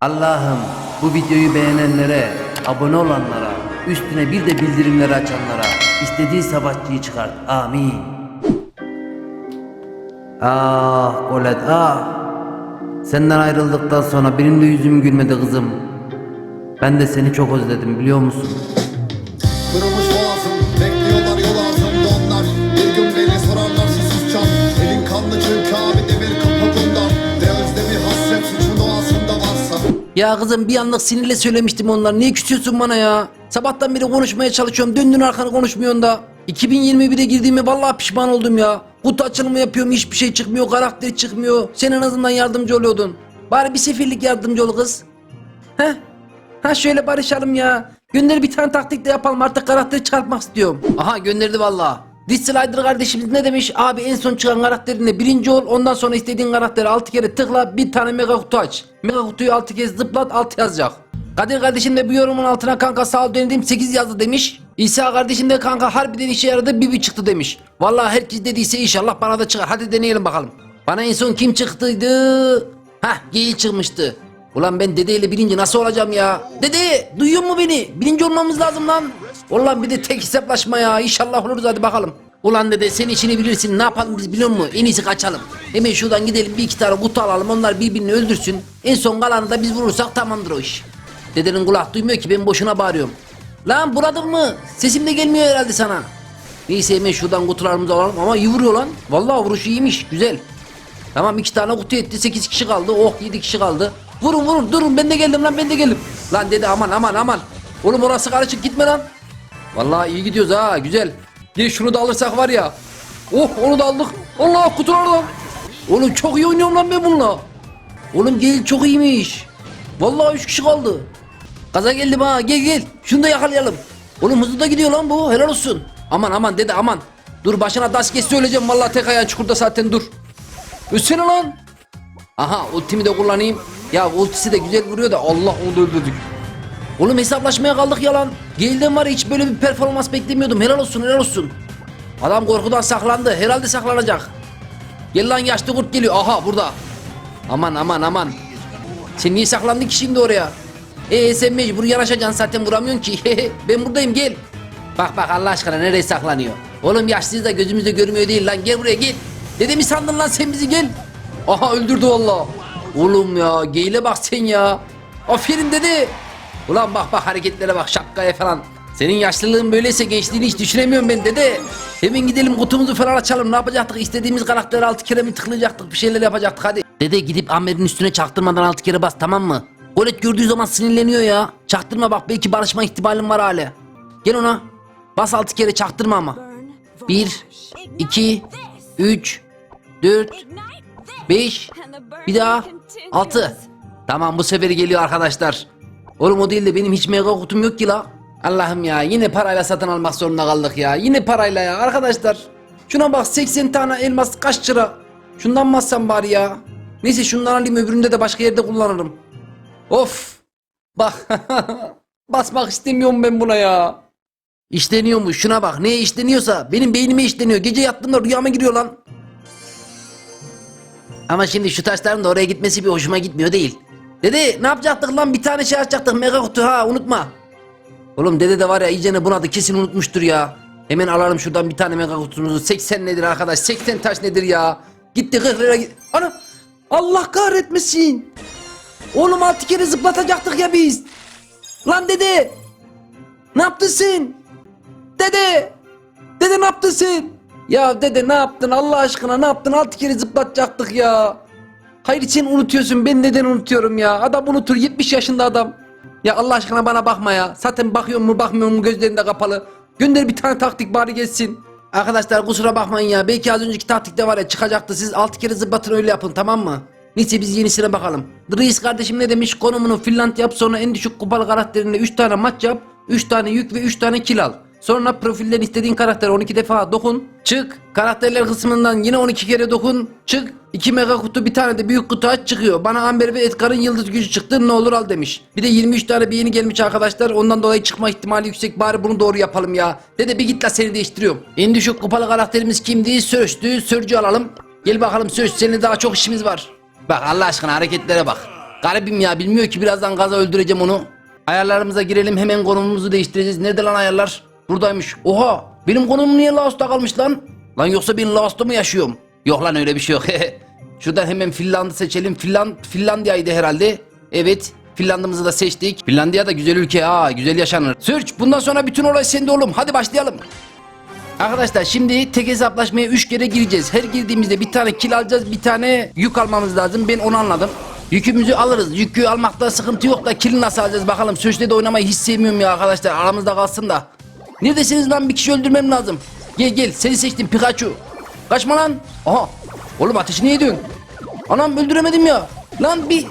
Allah'ım bu videoyu beğenenlere, abone olanlara, üstüne bir de bildirimleri açanlara istediği savaşçıyı çıkart. Amin. Ah Olet ah. Senden ayrıldıktan sonra benim de yüzüm gülmedi kızım. Ben de seni çok özledim biliyor musun? Kırılmış Ya kızım bir anlık sinirle söylemiştim onlar. Niye küsüyorsun bana ya? Sabahtan beri konuşmaya çalışıyorum. Döndün arkanı konuşmuyorsun da. 2021'e girdiğime vallahi pişman oldum ya. Kutu açılımı yapıyorum hiçbir şey çıkmıyor. Karakter çıkmıyor. Sen en azından yardımcı oluyordun. Bari bir seferlik yardımcı ol kız. Heh. Ha şöyle barışalım ya. Gönder bir tane taktik de yapalım artık karakteri çıkartmak istiyorum. Aha gönderdi vallahi. Disk Slider kardeşimiz ne demiş? Abi en son çıkan karakterinde birinci ol ondan sonra istediğin karakteri 6 kere tıkla bir tane mega kutu aç. Mega kutuyu 6 kez zıplat 6 yazacak. Kadir kardeşim de bu yorumun altına kanka sağ ol denedim 8 yazdı demiş. İsa kardeşim de kanka harbiden işe yaradı bir bir çıktı demiş. Vallahi herkes dediyse inşallah bana da çıkar. Hadi deneyelim bakalım. Bana en son kim çıktıydı? Hah geyi çıkmıştı. Ulan ben dedeyle birinci nasıl olacağım ya? Dede duyuyor mu beni? Birinci olmamız lazım lan. Ulan bir de tek hesaplaşma ya. İnşallah oluruz hadi bakalım. Ulan dede sen işini bilirsin. Ne yapalım biz biliyor musun? En iyisi kaçalım. Hemen şuradan gidelim bir iki tane kutu alalım. Onlar birbirini öldürsün. En son kalanı da biz vurursak tamamdır o iş. Dedenin kulak duymuyor ki ben boşuna bağırıyorum. Lan buradın mı? Sesim de gelmiyor herhalde sana. Neyse hemen şuradan kutularımızı alalım ama iyi vuruyor lan. Vallahi vuruşu iyiymiş güzel. Tamam iki tane kutu etti 8 kişi kaldı. Oh 7 kişi kaldı. Vurun vurun durun ben de geldim lan ben de geldim. Lan dedi aman aman aman. Oğlum orası karışık gitme lan. Vallahi iyi gidiyoruz ha güzel. Gel şunu da alırsak var ya. Oh onu da aldık. Allah kutular lan. Oğlum çok iyi oynuyorum lan ben bununla. Oğlum gel çok iyiymiş. Vallahi 3 kişi kaldı. Gaza geldim ha gel gel. Şunu da yakalayalım. Oğlum hızlı da gidiyor lan bu helal olsun. Aman aman dede aman. Dur başına taş kes söyleyeceğim vallahi tek ayağı çukurda zaten dur. Ölsene lan. Aha ultimi de kullanayım. Ya ultisi de güzel vuruyor da Allah onu öldürdük. Oğlum hesaplaşmaya kaldık ya lan. Geldim var hiç böyle bir performans beklemiyordum. Helal olsun helal olsun. Adam korkudan saklandı. Herhalde saklanacak. Gel lan yaşlı kurt geliyor. Aha burada. Aman aman aman. Sen niye saklandın ki şimdi oraya? Ee sen mecbur yanaşacaksın zaten vuramıyorsun ki. ben buradayım gel. Bak bak Allah aşkına nereye saklanıyor? Oğlum yaşlıyız da gözümüzde görmüyor değil lan gel buraya gel. Dede mi sandın lan sen bizi gel. Aha öldürdü valla. Oğlum ya geyle bak sen ya. Aferin dede. Ulan bak bak hareketlere bak şapkaya falan. Senin yaşlılığın böyleyse gençliğini hiç düşünemiyorum ben dede. Hemen gidelim kutumuzu falan açalım. Ne yapacaktık? İstediğimiz karakteri altı kere mi tıklayacaktık? Bir şeyler yapacaktık hadi. Dede gidip Amer'in üstüne çaktırmadan altı kere bas tamam mı? Golet gördüğü zaman sinirleniyor ya. Çaktırma bak belki barışma ihtimalin var hala. Gel ona. Bas altı kere çaktırma ama. Bir, iki, üç, dört, beş, bir daha altı. Tamam bu sefer geliyor arkadaşlar. Oğlum o değil de benim hiç mega kutum yok ki la. Allah'ım ya yine parayla satın almak zorunda kaldık ya. Yine parayla ya arkadaşlar. Şuna bak 80 tane elmas kaç lira. Şundan mı alsam bari ya. Neyse şundan alayım öbüründe de başka yerde kullanırım. Of. Bak. Basmak istemiyorum ben buna ya. İşleniyormuş şuna bak neye işleniyorsa benim beynime işleniyor. Gece yattığımda rüyama giriyor lan. Ama şimdi şu taşların da oraya gitmesi bir hoşuma gitmiyor değil. Dede ne yapacaktık lan bir tane şey açacaktık mega kutu ha unutma. Oğlum dede de var ya iyicene bunadı kesin unutmuştur ya. Hemen alalım şuradan bir tane mega kutumuzu. 80 nedir arkadaş 80 taş nedir ya. Gitti 40 lira git. Ana Allah kahretmesin. Oğlum altı kere zıplatacaktık ya biz. Lan dede. Ne yaptın sen? Dede. Dede ne yaptın sen? Ya dede ne yaptın Allah aşkına ne yaptın altı kere zıplatacaktık ya. Hayır sen unutuyorsun ben neden unutuyorum ya. Adam unutur 70 yaşında adam. Ya Allah aşkına bana bakma ya. Zaten bakıyor mu bakmıyor mu gözlerinde kapalı. Gönder bir tane taktik bari gelsin. Arkadaşlar kusura bakmayın ya. Belki az önceki taktikte var ya çıkacaktı. Siz 6 kere zıplatın öyle yapın tamam mı? Neyse biz yenisine bakalım. Dries kardeşim ne demiş? Konumunu Finland yap sonra en düşük kupalı karakterinde 3 tane maç yap. 3 tane yük ve 3 tane kill al. Sonra profilden istediğin karaktere 12 defa dokun. Çık. Karakterler kısmından yine 12 kere dokun. Çık. 2 mega kutu bir tane de büyük kutu aç çıkıyor. Bana Amber ve Edgar'ın yıldız gücü çıktı ne olur al demiş. Bir de 23 tane bir yeni gelmiş arkadaşlar. Ondan dolayı çıkma ihtimali yüksek. Bari bunu doğru yapalım ya. Dede bir git la seni değiştiriyorum. En düşük kupalı karakterimiz kimdi? Sörç'tü. Sörcü alalım. Gel bakalım Sörç seninle daha çok işimiz var. Bak Allah aşkına hareketlere bak. Garibim ya bilmiyor ki birazdan gaza öldüreceğim onu. Ayarlarımıza girelim hemen konumumuzu değiştireceğiz. Nerede lan ayarlar? Buradaymış. Oha benim konumum niye Laos'ta kalmış lan? Lan yoksa ben Laos'ta mı yaşıyorum? Yok lan öyle bir şey yok. Şuradan hemen Finland'ı seçelim. Finland, Finlandiya'ydı herhalde. Evet. Finlandımızı da seçtik. Finlandiya da güzel ülke ha. Güzel yaşanır. Search bundan sonra bütün olay sende oğlum. Hadi başlayalım. Arkadaşlar şimdi tek hesaplaşmaya 3 kere gireceğiz. Her girdiğimizde bir tane kill alacağız, bir tane yük almamız lazım. Ben onu anladım. Yükümüzü alırız. Yükü almakta sıkıntı yok da kill nasıl alacağız bakalım. Sözde de oynamayı hiç sevmiyorum ya arkadaşlar. Aramızda kalsın da. Neredesiniz lan bir kişi öldürmem lazım. Gel gel seni seçtim Pikachu. Kaçma lan. Aha. Oğlum ateşi niye ediyorsun? Anam öldüremedim ya. Lan bir...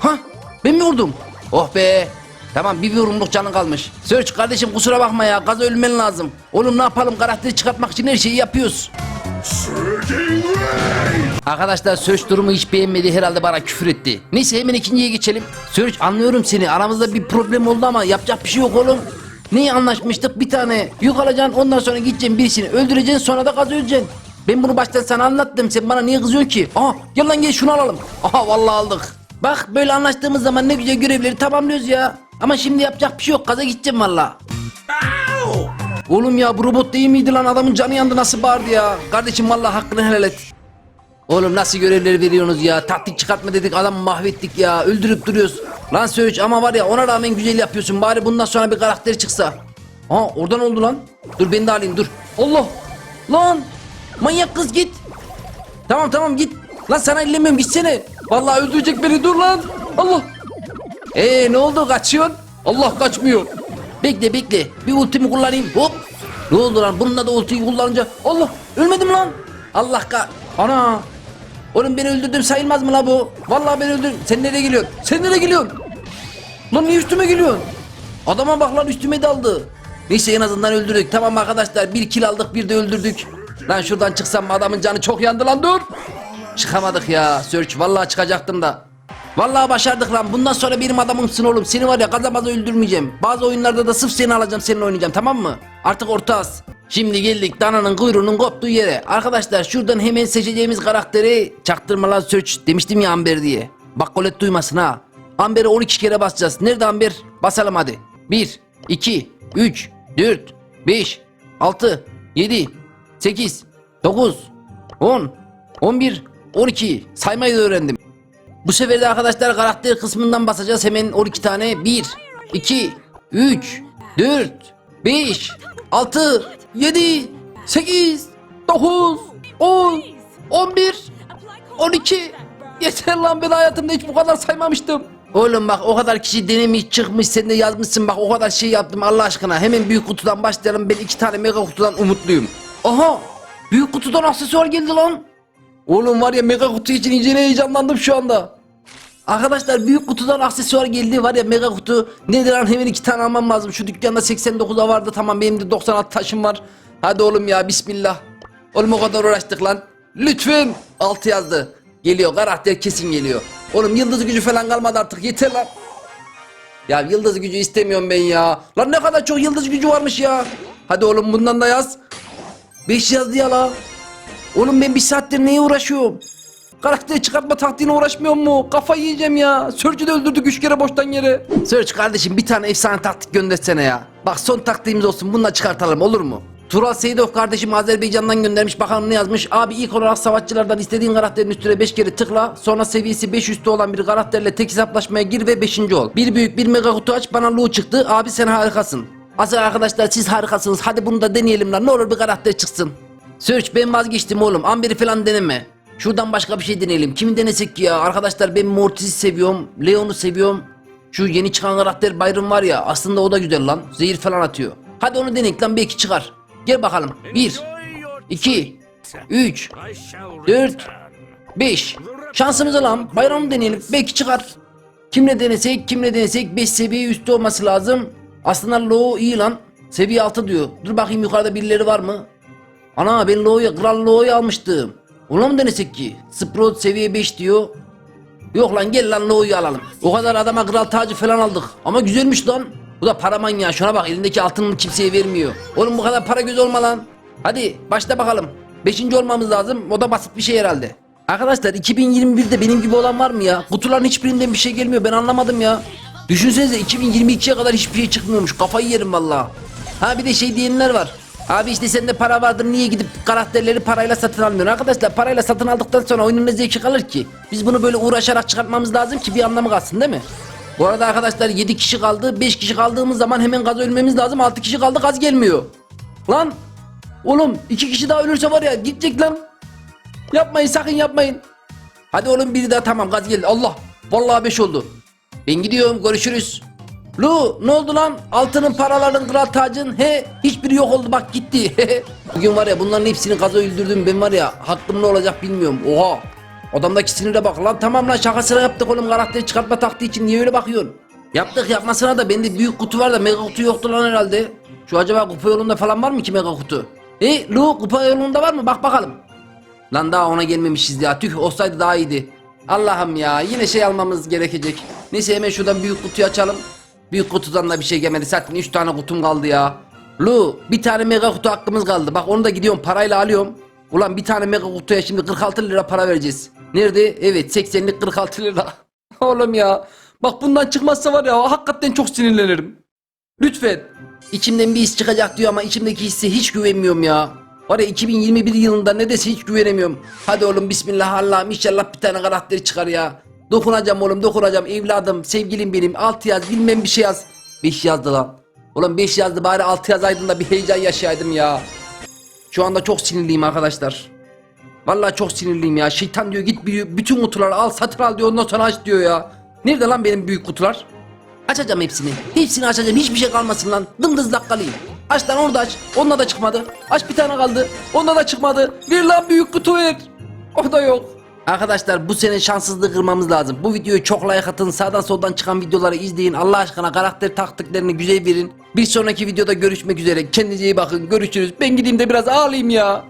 Ha ben mi vurdum? Oh be. Tamam bir vurumluk canın kalmış. Search kardeşim kusura bakma ya gaza ölmen lazım. Oğlum ne yapalım karakteri çıkartmak için her şeyi yapıyoruz. Arkadaşlar Search durumu hiç beğenmedi herhalde bana küfür etti. Neyse hemen ikinciye geçelim. Search anlıyorum seni aramızda bir problem oldu ama yapacak bir şey yok oğlum. Neyi anlaşmıştık bir tane yük alacaksın ondan sonra gideceksin birisini öldüreceksin sonra da gaz öleceksin. Ben bunu baştan sana anlattım sen bana niye kızıyorsun ki? Aha gel lan gel şunu alalım. Aha vallahi aldık. Bak böyle anlaştığımız zaman ne güzel görevleri tamamlıyoruz ya. Ama şimdi yapacak bir şey yok gaza gideceğim valla. Oğlum ya bu robot değil miydi lan adamın canı yandı nasıl bağırdı ya. Kardeşim vallahi hakkını helal et. Oğlum nasıl görevleri veriyorsunuz ya? Taktik çıkartma dedik adamı mahvettik ya. Öldürüp duruyoruz. Lan Söğüç ama var ya ona rağmen güzel yapıyorsun. Bari bundan sonra bir karakteri çıksa. Aa oradan oldu lan. Dur ben de alayım dur. Allah. Lan. Manyak kız git. Tamam tamam git. Lan sana ellemiyorum gitsene. Vallahi öldürecek beni dur lan. Allah. Ee ne oldu kaçıyorsun? Allah kaçmıyor. Bekle bekle. Bir ultimi kullanayım. Hop. Ne oldu lan? Bununla da ultiyi kullanınca. Allah ölmedim lan. Allah ka... Ana. Oğlum beni öldürdüm sayılmaz mı la bu? Vallahi beni öldürdüm. Sen nereye geliyorsun? Sen nereye geliyorsun? Lan niye üstüme geliyorsun? Adama bak lan üstüme daldı. Neyse en azından öldürdük. Tamam arkadaşlar bir kill aldık bir de öldürdük. Lan şuradan çıksam mı adamın canı çok yandı lan dur. Çıkamadık ya Search vallahi çıkacaktım da. Vallahi başardık lan. Bundan sonra benim adamımsın oğlum. Seni var ya kazamaza öldürmeyeceğim. Bazı oyunlarda da sırf seni alacağım seninle oynayacağım tamam mı? Artık ortağız. Şimdi geldik dananın kuyruğunun koptuğu yere. Arkadaşlar şuradan hemen seçeceğimiz karakteri çaktırmalar search demiştim ya Amber diye. Bak Colette duymasın ha. Amber'e 12 kere basacağız. Nerede Amber? Basalım hadi. 1, 2, 3, 4, 5, 6, 7, 8, 9, 10, 11, 12 saymayı da öğrendim. Bu sefer de arkadaşlar karakter kısmından basacağız hemen 12 tane. 1, 2, 3, 4, 5, 6, 7, 8, 9, 10, 11, 12. Yeter lan ben hayatımda hiç bu kadar saymamıştım. Oğlum bak o kadar kişi denemiş çıkmış sen de yazmışsın bak o kadar şey yaptım Allah aşkına. Hemen büyük kutudan başlayalım ben iki tane mega kutudan umutluyum. Aha büyük kutudan aksesuar geldi lan. Oğlum var ya mega kutu için iyice heyecanlandım şu anda. Arkadaşlar büyük kutudan aksesuar geldi var ya mega kutu. Nedir lan hemen iki tane almam lazım. Şu dükkanda 89'a vardı tamam benim de 96 taşım var. Hadi oğlum ya bismillah. Oğlum o kadar uğraştık lan. Lütfen. 6 yazdı. Geliyor karakter kesin geliyor. Oğlum yıldız gücü falan kalmadı artık yeter lan. Ya yıldız gücü istemiyorum ben ya. Lan ne kadar çok yıldız gücü varmış ya. Hadi oğlum bundan da yaz. 5 yazdı ya la. Oğlum ben bir saattir neye uğraşıyorum? Karakteri çıkartma taktiğine uğraşmıyor mu? Kafayı yiyeceğim ya. Search'ü de öldürdük üç kere boştan yere. Search kardeşim bir tane efsane taktik göndersene ya. Bak son taktiğimiz olsun bununla çıkartalım olur mu? Tural Seyidov kardeşim Azerbaycan'dan göndermiş bakalım ne yazmış. Abi ilk olarak savaşçılardan istediğin karakterin üstüne 5 kere tıkla. Sonra seviyesi 5 üstü olan bir karakterle tek hesaplaşmaya gir ve 5. ol. Bir büyük bir mega kutu aç bana Lu çıktı. Abi sen harikasın. Asıl arkadaşlar siz harikasınız. Hadi bunu da deneyelim lan. Ne olur bir karakter çıksın. Search ben vazgeçtim oğlum. Amber'i falan deneme. Şuradan başka bir şey deneyelim. Kimi denesek ya? Arkadaşlar ben Mortis'i seviyorum. Leon'u seviyorum. Şu yeni çıkan karakter Byron var ya aslında o da güzel lan. Zehir falan atıyor. Hadi onu deneyelim lan belki çıkar. Gel bakalım. 1 2 3 4 5 Şansımızı lan. Byron'u deneyelim. Belki çıkar. Kimle denesek kimle denesek 5 seviye üstü olması lazım. Aslında low iyi lan. Seviye 6 diyor. Dur bakayım yukarıda birileri var mı? Ana ben Lo'yu Kral Lo'yu almıştım. Ona mı denesek ki? Sprout seviye 5 diyor. Yok lan gel lan Lo'yu alalım. O kadar adama kral tacı falan aldık. Ama güzelmiş lan. Bu da para manyağı şuna bak elindeki altını kimseye vermiyor. Oğlum bu kadar para göz olma lan. Hadi başla bakalım. Beşinci olmamız lazım. O da basit bir şey herhalde. Arkadaşlar 2021'de benim gibi olan var mı ya? Kutuların hiçbirinden bir şey gelmiyor ben anlamadım ya. Düşünsenize 2022'ye kadar hiçbir şey çıkmıyormuş. Kafayı yerim valla. Ha bir de şey diyenler var. Abi işte sende para vardır niye gidip karakterleri parayla satın almıyorsun? Arkadaşlar parayla satın aldıktan sonra oyunun ne zevki kalır ki? Biz bunu böyle uğraşarak çıkartmamız lazım ki bir anlamı kalsın değil mi? Bu arada arkadaşlar 7 kişi kaldı. 5 kişi kaldığımız zaman hemen gaz ölmemiz lazım. 6 kişi kaldı gaz gelmiyor. Lan oğlum 2 kişi daha ölürse var ya gidecek lan. Yapmayın sakın yapmayın. Hadi oğlum biri daha tamam gaz geldi. Allah. Vallahi 5 oldu. Ben gidiyorum görüşürüz. Lu ne oldu lan? Altının paraların kral tacın. He hiçbiri yok oldu bak gitti. Bugün var ya bunların hepsini gaza öldürdüm ben var ya hakkım ne olacak bilmiyorum. Oha. Adamdaki sinire bak lan tamam lan şakasına yaptık oğlum karakteri çıkartma taktiği için niye öyle bakıyorsun? Yaptık yapmasına da bende büyük kutu var da mega kutu yoktu lan herhalde. Şu acaba kupa yolunda falan var mı ki mega kutu? E Lu kupa yolunda var mı? Bak bakalım. Lan daha ona gelmemişiz ya. Tüh olsaydı daha iyiydi. Allah'ım ya yine şey almamız gerekecek. Neyse hemen şuradan büyük kutuyu açalım. Büyük kutudan da bir şey gelmedi. Zaten 3 tane kutum kaldı ya. Lu bir tane mega kutu hakkımız kaldı. Bak onu da gidiyorum parayla alıyorum. Ulan bir tane mega kutuya şimdi 46 lira para vereceğiz. Nerede? Evet 80'lik 46 lira. Oğlum ya. Bak bundan çıkmazsa var ya hakikaten çok sinirlenirim. Lütfen. İçimden bir his çıkacak diyor ama içimdeki hisse hiç güvenmiyorum ya. Var ya 2021 yılında ne dese hiç güvenemiyorum. Hadi oğlum bismillah Allah'ım inşallah bir tane karakteri çıkar ya. Dokunacağım oğlum dokunacağım evladım sevgilim benim 6 yaz bilmem bir şey yaz. 5 yazdı lan. Oğlum 5 yazdı bari 6 yazaydın da bir heyecan yaşayaydım ya. Şu anda çok sinirliyim arkadaşlar. Vallahi çok sinirliyim ya. Şeytan diyor git bütün kutuları al satın al diyor ondan sonra aç diyor ya. Nerede lan benim büyük kutular? Açacağım hepsini. Hepsini açacağım. Hiçbir şey kalmasın lan. Dımdız dakikalayım. Aç lan orada aç. Onda da çıkmadı. Aç bir tane kaldı. Onda da çıkmadı. Bir lan büyük kutu ver. O da yok. Arkadaşlar bu sene şanssızlığı kırmamız lazım. Bu videoyu çok like atın. Sağdan soldan çıkan videoları izleyin. Allah aşkına karakter taktiklerini güzel verin. Bir sonraki videoda görüşmek üzere. Kendinize iyi bakın. Görüşürüz. Ben gideyim de biraz ağlayayım ya.